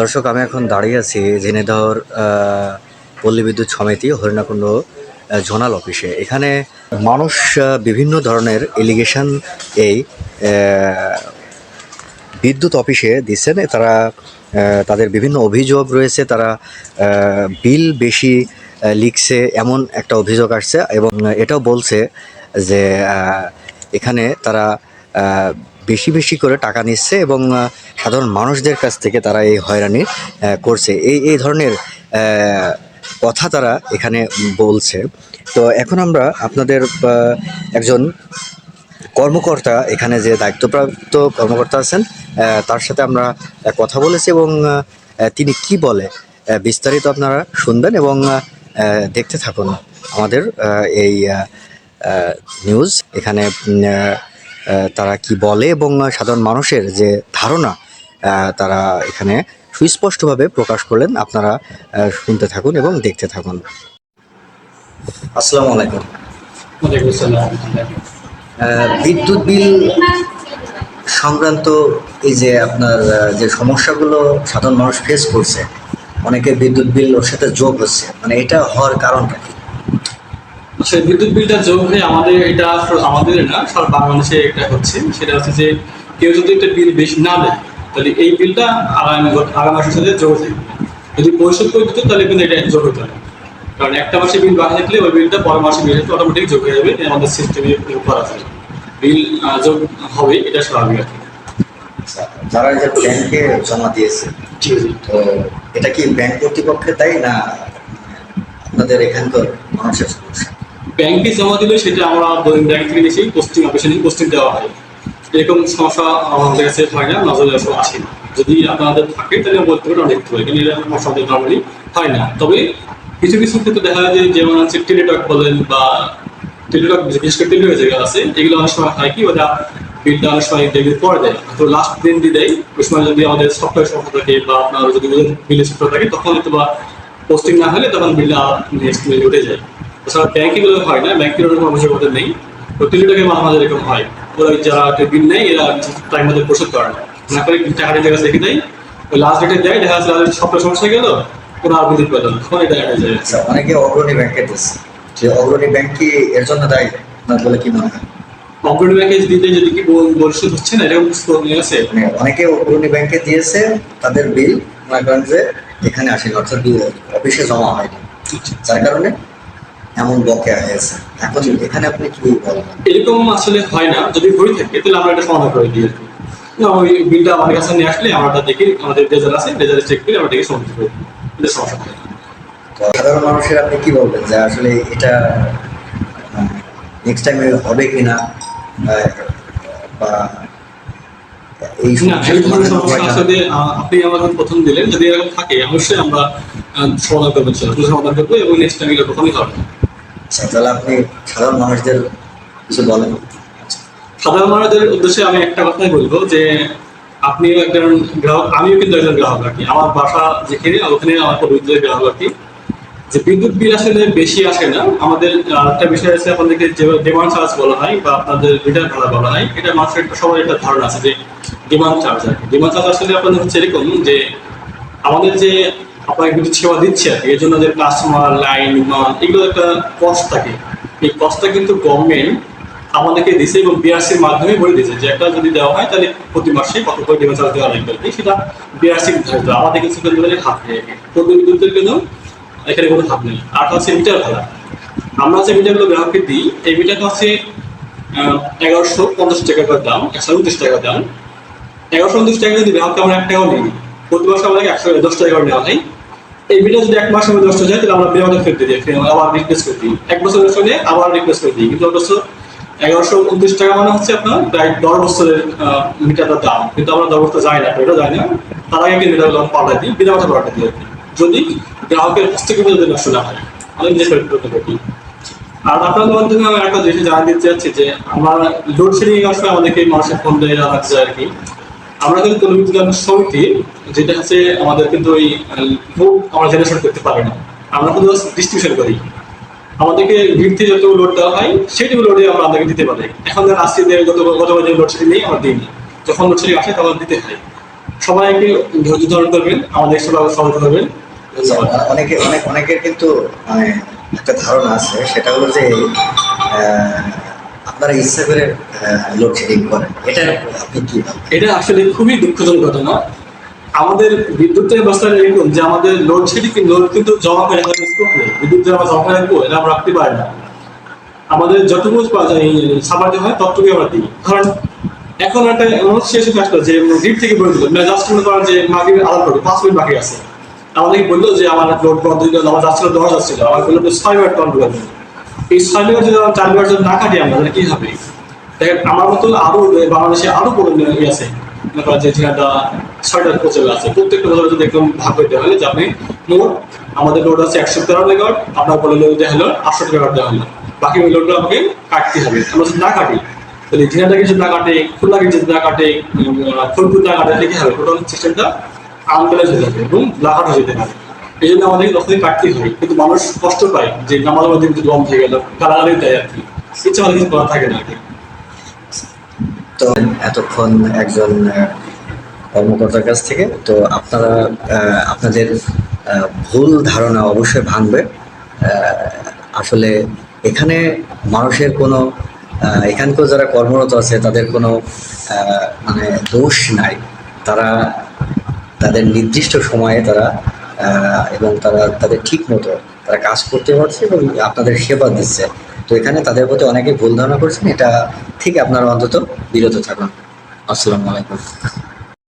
দর্শক, আমি এখন দাঁড়িয়ে আছি ঝিনেদহর পল্লী বিদ্যুৎ সমিতি, হরিণাকুণ্ড জোনাল অফিসে। এখানে মানুষ বিভিন্ন ধরনের এলিগেশন এই বিদ্যুৎ অফিসে দিচ্ছেন। তারা তাদের বিভিন্ন অভিযোগ রয়েছে। তারা বিল বেশি লিখছে এমন একটা অভিযোগ আসছে এবং এটাও বলছে যে এখানে তারা বেশি বেশি করে টাকা নিচ্ছে এবং সাধারণ মানুষদের কাছ থেকে তারা এই হয়রানি করছে। এই এই ধরনের কথা তারা এখানে বলছে। তো এখন আমরা আপনাদের একজন কর্মকর্তা এখানে যে দায়িত্বপ্রাপ্ত কর্মকর্তা আছেন তার সাথে আমরা কথা বলেছি এবং তিনি কি বলে বিস্তারিত আপনারা শুনবেন এবং দেখতে থাকুন আমাদের এই নিউজ। এখানে তারা কি বলে এবং সাধারণ মানুষের যে ধারণা তারা এখানে সুস্পষ্টভাবে প্রকাশ করলেন। আপনারা শুনতে থাকুন এবং দেখতে থাকুন। আসসালামু আলাইকুম। বিদ্যুৎ বিল সংক্রান্ত এই যে আপনার যে সমস্যাগুলো সাধারণ মানুষ ফেস করছে অনেকে বিদ্যুৎ বিল ওর সাথে যোগ হচ্ছে মানে এটা হওয়ার কারণটা কি? আচ্ছা বিদ্যুৎ বিলটা যোগ হয়ে আমাদের এটা আমাদের না সারা বাংলাদেশে এটা হচ্ছে। সেটা হচ্ছে যে কেউ যদি একটা বিল বেশি না দেয় তাহলে এই বিলটা আগামী আগামী মাসের সাথে যোগ থাকবে। যদি পরিশোধ করে দিত তাহলে কিন্তু এটা যোগ হতো না কারণ একটা মাসে বিল বাকি থাকলে ওই বিলটা পরের মাসে বিল অটোমেটিক যোগ হয়ে যাবে আমাদের সিস্টেমে করা আছে বিল যোগ হবে এটা স্বাভাবিক আর কি। যারা যে ব্যাংকে জমা দিয়েছে তো এটা কি ব্যাংক কর্তৃপক্ষের দায়ী না আপনাদের এখানকার মানুষের? সমস্যা ব্যাংকে জমা দিলে সেটা আমরা ব্যাংক থেকে নিয়েছি পোস্টিং অফিসে নিয়ে পোস্টিং দেওয়া হয়। এরকম সমস্যা আমাদের কাছে হয় না, নজরে আসলে আসে না। যদি আপনাদের থাকে, তাহলে বলতে পারেন দেখতে পারি কিন্তু এরকম সমস্যা নর্মালি হয় না। তবে কিছু কিছু ক্ষেত্রে দেখা যায় যেমন হচ্ছে টেলিটক বলেন বা টেলিটক বিশেষ করে টেলিটক যেগুলো আছে, এগুলো অনেক সময় হয় কি, ওরা বিলটা অনেক সময় ডেলিভারি করে দেয়। তো লাস্ট দিন দিয়ে দেয়, ওই সময় যদি আমাদের সফটওয়্যার সমস্যা থাকে বা আপনার যদি বিলের সফটওয়্যার থাকে, তখন হয়তো বা পোস্টিং না হলে তখন বিলটা নেক্সট উঠে যায়। তাছাড়া ব্যাংকে গুলো হয় না ব্যাংকের ওরকম অভিযোগ ওদের নেই। তো মাঝে এরকম হয়। ওরা যারা বিল এরা টাইম মধ্যে পরিশোধ করে না। না করে টাকাটা জায়গা রেখে দেয়। ওই লাস্ট ডেটে দেয় দেখা যাচ্ছে সমস্যা গেল ওরা আর বিদ্যুৎ পেল তখন এটা যায়। আচ্ছা অনেকে অগ্রণী ব্যাংকে যে অগ্রণী ব্যাংক কি এর জন্য দায়ী? আপনার বলে কি মনে হয়? অগ্রণী ব্যাংকে দিতে যদি কি বল- পরিশোধ হচ্ছে না? এরকম আছে? মানে অনেকে অগ্রণী ব্যাংকে দিয়েছে তাদের বিল মনে করেন যে এখানে আসেনি অর্থাৎ অফিসে জমা হয়নি। যার কারণে এমন বকেয়া হয়েছে এখন এখানে আপনি কি বলেন এরকম আসলে হয় না। যদি হয়ে থাকে তাহলে আমরা এটা সমাধান করে দিই। না, ওই বিলটা আমাদের কাছে নিয়ে আসলে আমরা দেখি আমাদের ডেজার আছে ডেজারে চেক করে আমরা দেখে সমাধান করে এটা সমস্যা সাধারণ মানুষের আপনি কি বলবেন? যে আসলে এটা নেক্সট টাইমে হবে কিনা? বা এই সমস্যা আসলে আপনি আমাকে প্রথম দিলেন। যদি এরকম থাকে অবশ্যই আমরা সমাধান করব সমাধান করব এবং নেক্সট টাইম এগুলো কখনই হবে না। আপনি সাধারণ মানুষদের কিছু বলেন? সাধারণ মানুষদের উদ্দেশ্যে আমি একটা কথাই বলব যে একজন গ্রাহক, আমিও কিন্তু একজন গ্রাহক আর কি। আমার বাসা যেখানে, ওখানে আমার বিদ্যুতের গ্রাহক আর কি। যে বিদ্যুৎ বিল আসলে বেশি আসে না। আমাদের আরেকটা বিষয় আছে আপনাদেরকে যে ডিমান্ড চার্জ বলা হয় বা আপনাদের রিটার্ন ভাড়া বলা হয়, এটা মানুষের একটা সবার একটা ধারণা আছে যে ডিমান্ড চার্জ আর কি। ডিমান্ড চার্জ আসলে আপনাদের হচ্ছে এরকম যে আমাদের যে আপনাকে বিদ্যুৎ সেবা দিচ্ছে আর এর জন্য যে কাস্টমার লাইন মান এগুলো একটা কস্ট থাকে। এই কস্টটা কিন্তু গভর্নমেন্ট আমাদেরকে দিছে এবং বিআরসির মাধ্যমে বলে দিয়েছে যে একটা যদি দেওয়া হয়, তাহলে প্রতি মাসে কত করে ডিমান্ড চার্জ দেওয়া লাগবে? সেটা বিআরসি নির্ধারিত আমাদের কিছু ক্ষেত্রে হাত নেই। পল্লী বিদ্যুতের জন্য এখানে কোনো হাত নেই। আর হচ্ছে মিটার ভাড়া। আমরা যে মিটারগুলো গ্রাহককে দিই, এই মিটারটা হচ্ছে এগারোশো পঞ্চাশ টাকা করে দাম একশো উনত্রিশ টাকা দাম। এগারোশো উনত্রিশ টাকা যদি গ্রাহককে আমরা এক টাকাও নিই প্রতি মাসে আমাদের একশো দশ টাকা করে নেওয়া হয়। এই বিলটা যদি এক মাসের মধ্যে হয়ে যায় তাহলে আমরা আমাদের ফেরত দিই আবার রিপ্লেস করে দিই। এক বছর নষ্ট হলে আবার রিপ্লেস করে দিই। কিন্তু অবশ্য এগারোশো উনত্রিশ টাকা মানে হচ্ছে আপনার প্রায় দশ বছরের মিটারটার দাম। কিন্তু আমরা দশ বছর যাই না এটা যাই না। তার আগে কিন্তু মিটার পাল্টাই দিই, বিনা মাথা পাল্টাই দিই যদি গ্রাহকের হস্তক্ষেপে যদি নষ্ট না হয় আমি নিজে ফেরত করতে পারি আর আপনাদের মাধ্যমে আমি একটা জিনিস জানা দিতে চাচ্ছি যে আমার লোডশেডিং আসলে আমাদেরকে মানুষের ফোন দিয়ে চাই আর কি। আমরা কিন্তু তলবিদ্যুৎ সমিতি যেটা হচ্ছে আমাদের কিন্তু ওই লোড আমরা জেনারেশন করতে পারি না। আমরা কিন্তু ডিস্ট্রিবিউশন করি। আমাদেরকে ভিড়তে যত লোড দেওয়া হয়, সেটুকু লোডে আমরা আপনাকে দিতে পারি। এখন ধর আজকে যে গত গত বছর লোডশেডিং নেই, আমরা দিই। যখন লোডশেডিং আসে, তখন দিতে হয়। সবাইকে ধৈর্য ধারণ করবেন, আমাদের সেবা সহযোগিতা করবেন। অনেকে, অনেক, অনেকের কিন্তু মানে একটা ধারণা আছে, সেটা হলো যে করে এটা আপনি কি এটা আসলে খুবই দুঃখজনক ঘটনা। আমাদের বিদ্যুতের ব্যবস্থা এরকম যে আমাদের লোডশেডিং লোড কিন্তু জমা করে স্কোপ নেই। বিদ্যুৎ জমা রাখব, এটা আমরা রাখতে পারি না। আমাদের যতটুকু সাবাতে হয় ততটুকু আমরা দিই। কারণ এখন একটা এমন শেষ কাজ করে যে গ্রিড থেকে বলে দিল। জাস্ট মনে করেন যে মাগে আলাদা করবে পাঁচ মিনিট বাকি আছে। আমাদেরকে বলল যে আমার লোড বন্ধ আমার যাচ্ছিল দশ যাচ্ছিল আমার বলল ছয় মিনিট বন্ধ করে। এই ছয় মিনিট যদি চার মিনিট যদি না কাটি আমরা, তাহলে কি হবে? দেখেন আমার মতো আরও বাংলাদেশে আরও বড় ইয়ে আছে। মনে যে যেটা ছয়টা প্রচেল আছে প্রত্যেকটা প্রচেল যদি একদম ভাগ করে দেওয়া হলে যে আপনি মোট আমাদের লোড আছে একশো তেরো মেগাওয়াট আপনার বলে লোড দেওয়া হলো আটশো মেগাওয়াট দেওয়া হলো। বাকি ওই লোডটা আমাকে কাটতে হবে। আমরা যদি না কাটি, তাহলে ঝিনাটাকে যদি না কাটে খুলনাকে যদি না কাটে ফুলপুর না কাটে, তাহলে কি হবে? টোটাল সিস্টেমটা আনব্যালেন্স হয়ে যাবে এবং ব্লাকাট হয়ে যেতে পারে। এই জন্য আমাদের তখনই কাটতেই হয়, কিন্তু মানুষ কষ্ট পায় যে নামাজ মধ্যে যদি বন্ধ হয়ে গেল গালাগালি দেয় আর কি। ইচ্ছা হলে কিছু করা থাকে না তো এতক্ষণ একজন কর্মকর্তার কাছ থেকে, তো আপনারা আপনাদের ভুল ধারণা অবশ্যই ভাঙবে। আসলে এখানে মানুষের কোনো এখানকার যারা কর্মরত আছে, তাদের কোনো মানে দোষ নাই। তারা, তাদের নির্দিষ্ট সময়ে তারা এবং তারা তাদের ঠিক মতো তারা কাজ করতে পারছে এবং আপনাদের সেবা দিচ্ছে। তো এখানে তাদের প্রতি অনেকে ভুল ধারণা করছেন, এটা থেকে আপনারা অন্তত বিরত থাকুন। আসসালামু আলাইকুম।